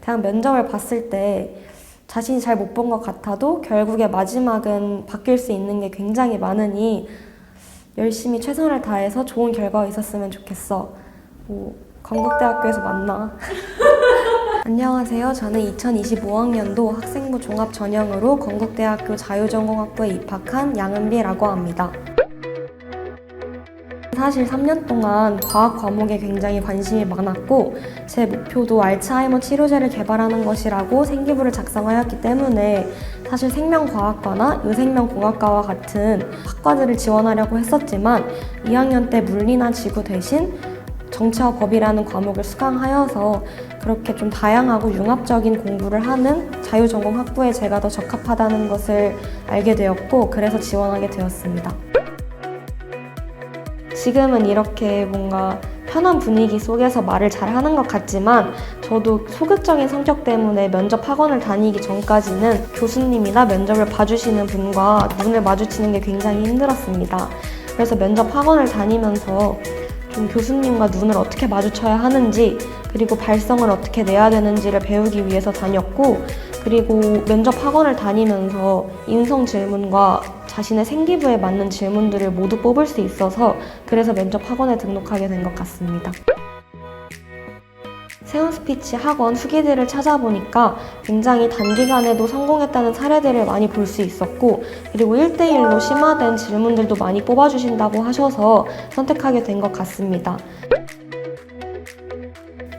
대학 면접을 봤을 때 자신이 잘 못 본 것 같아도 결국에 마지막은 바뀔 수 있는 게 굉장히 많으니 열심히 최선을 다해서 좋은 결과가 있었으면 좋겠어. 뭐, 건국대학교에서 만나. 안녕하세요. 저는 2025학년도 학생부 종합 전형으로 건국대학교 자유전공학부에 입학한 양은비라고 합니다. 사실 3년 동안 과학 과목에 굉장히 관심이 많았고 제 목표도 알츠하이머 치료제를 개발하는 것이라고 생기부를 작성하였기 때문에 사실 생명과학과나 유생명공학과와 같은 학과들을 지원하려고 했었지만 2학년 때 물리나 지구 대신 정치와 법이라는 과목을 수강하여서 그렇게 좀 다양하고 융합적인 공부를 하는 자유전공 학부에 제가 더 적합하다는 것을 알게 되었고 그래서 지원하게 되었습니다. 지금은 이렇게 뭔가 편한 분위기 속에서 말을 잘 하는 것 같지만 저도 소극적인 성격 때문에 면접 학원을 다니기 전까지는 교수님이나 면접을 봐주시는 분과 눈을 마주치는 게 굉장히 힘들었습니다. 그래서 면접 학원을 다니면서 좀 교수님과 눈을 어떻게 마주쳐야 하는지 그리고 발성을 어떻게 내야 되는지를 배우기 위해서 다녔고 그리고 면접 학원을 다니면서 인성 질문과 자신의 생기부에 맞는 질문들을 모두 뽑을 수 있어서 그래서 면접 학원에 등록하게 된 것 같습니다. 세운 스피치 학원 후기들을 찾아보니까 굉장히 단기간에도 성공했다는 사례들을 많이 볼 수 있었고 그리고 1대1로 심화된 질문들도 많이 뽑아주신다고 하셔서 선택하게 된 것 같습니다.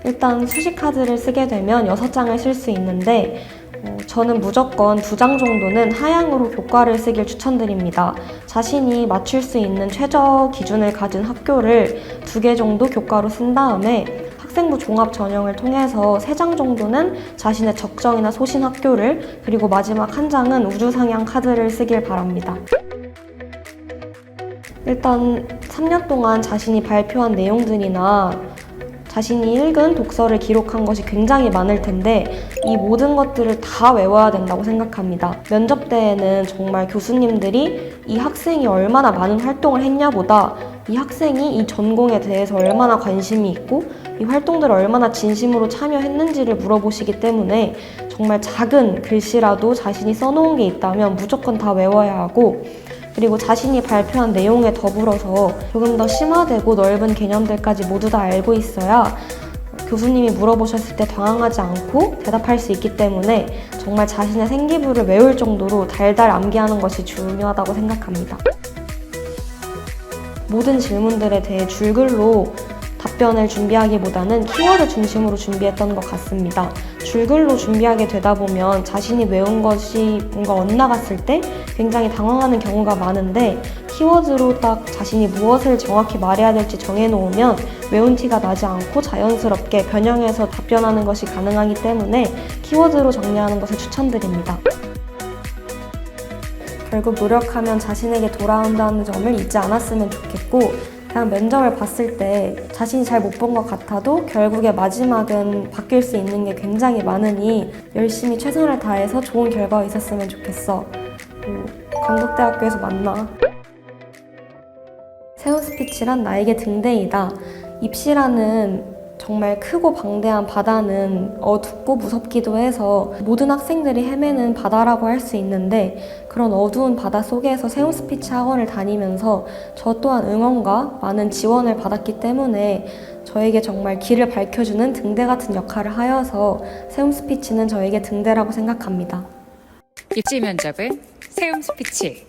일단 수식카드를 쓰게 되면 6장을 쓸 수 있는데 어, 저는 무조건 두장 정도는 하향으로 교과를 쓰길 추천드립니다. 자신이 맞출 수 있는 최저 기준을 가진 학교를 두개 정도 교과로 쓴 다음에 학생부 종합 전형을 통해서 세장 정도는 자신의 적정이나 소신 학교를 그리고 마지막 한 장은 우주 상향 카드를 쓰길 바랍니다. 일단 3년 동안 자신이 발표한 내용들이나 자신이 읽은 독서를 기록한 것이 굉장히 많을 텐데 이 모든 것들을 다 외워야 된다고 생각합니다. 면접 때에는 정말 교수님들이 이 학생이 얼마나 많은 활동을 했냐보다 이 학생이 이 전공에 대해서 얼마나 관심이 있고 이 활동들을 얼마나 진심으로 참여했는지를 물어보시기 때문에 정말 작은 글씨라도 자신이 써놓은 게 있다면 무조건 다 외워야 하고 그리고 자신이 발표한 내용에 더불어서 조금 더 심화되고 넓은 개념들까지 모두 다 알고 있어야 교수님이 물어보셨을 때 당황하지 않고 대답할 수 있기 때문에 정말 자신의 생기부를 외울 정도로 달달 암기하는 것이 중요하다고 생각합니다. 모든 질문들에 대해 줄글로 답변을 준비하기보다는 키워드 중심으로 준비했던 것 같습니다. 줄글로 준비하게 되다 보면 자신이 외운 것이 뭔가 엇나갔을 때 굉장히 당황하는 경우가 많은데 키워드로 딱 자신이 무엇을 정확히 말해야 될지 정해놓으면 외운 티가 나지 않고 자연스럽게 변형해서 답변하는 것이 가능하기 때문에 키워드로 정리하는 것을 추천드립니다. 결국 노력하면 자신에게 돌아온다는 점을 잊지 않았으면 좋겠고 그냥 면접을 봤을 때 자신이 잘 못 본 것 같아도 결국에 마지막은 바뀔 수 있는 게 굉장히 많으니 열심히 최선을 다해서 좋은 결과가 있었으면 좋겠어. 뭐, 건국대학교에서 만나. 세운 스피치란 나에게 등대이다. 입시라는 정말 크고 방대한 바다는 어둡고 무섭기도 해서 모든 학생들이 헤매는 바다라고 할 수 있는데 그런 어두운 바다 속에서 세운 스피치 학원을 다니면서 저 또한 응원과 많은 지원을 받았기 때문에 저에게 정말 길을 밝혀주는 등대 같은 역할을 하여서 세움 스피치는 저에게 등대라고 생각합니다. 입시 면접은 세움 스피치.